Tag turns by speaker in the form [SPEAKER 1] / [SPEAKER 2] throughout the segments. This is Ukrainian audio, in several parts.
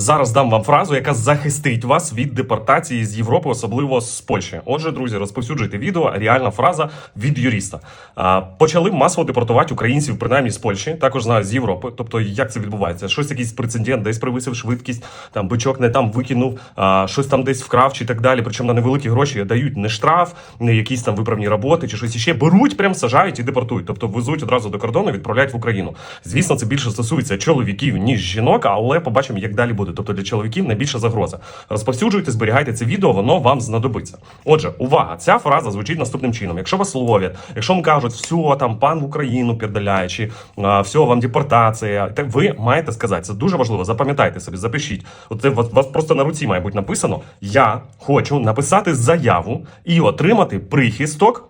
[SPEAKER 1] Зараз дам вам фразу, яка захистить вас від депортації з Європи, особливо з Польщі. Отже, друзі, розповсюджуйте відео. Реальна фраза від юриста. Почали масово депортувати українців, принаймні з Польщі, також знаю з Європи. Тобто, як це відбувається? Щось якийсь прецедент, десь привисив швидкість, там бичок не там викинув, щось там десь вкрав чи так далі. Причому на невеликі гроші дають не штраф, не якісь там виправні роботи чи щось іще. Беруть, прям сажають і депортують. Тобто везуть одразу до кордону, відправляють в Україну. Звісно, це більше стосується чоловіків ніж жінок, але побачимо, як далі буде. Тобто для чоловіків найбільша загроза. Розповсюджуйте, зберігайте це відео, воно вам знадобиться. Отже, увага! Ця фраза звучить наступним чином: якщо вас ловлять, якщо вам кажуть, все там пан в Україну передаляє, чи все вам депортація, так ви маєте сказати. Це дуже важливо. Запам'ятайте собі, запишіть. У вас, у вас просто на руці має бути написано: Я хочу написати заяву і отримати прихисток.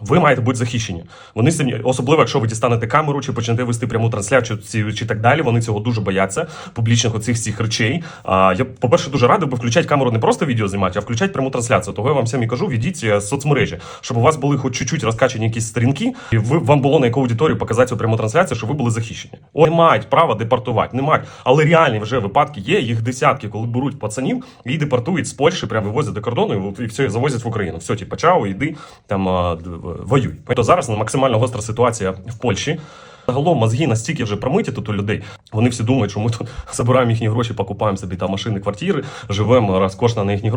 [SPEAKER 1] Ви маєте бути захищені. Вони самі, особливо, якщо ви дістанете камеру чи почнете вести пряму трансляцію чи, чи так далі. Вони цього дуже бояться, публічних оцих всіх речей. А я, по-перше, дуже радий би включати камеру не просто відео знімати, а включати пряму трансляцію. Того я вам всім і кажу, відіть е, соцмережі, щоб у вас були хоч чуть-чуть розкачані якісь сторінки, і ви вам було на яку аудиторію показати цю пряму трансляцію, щоб ви були захищені. О, не мають права депортувати, не мають. Але реальні вже випадки є. Їх десятки, коли беруть пацанів і депортують з Польщі, прямо вивозять до кордону і, все завозять в Україну. Все, типу, чао, йди там воюй. То зараз максимально гостра ситуація в Польщі. Загалом мозги настільки вже промиті тут у людей. Вони всі думають, що ми тут забираємо їхні гроші, покупаємо собі там машини, квартири, живемо розкошно на їхні гроші.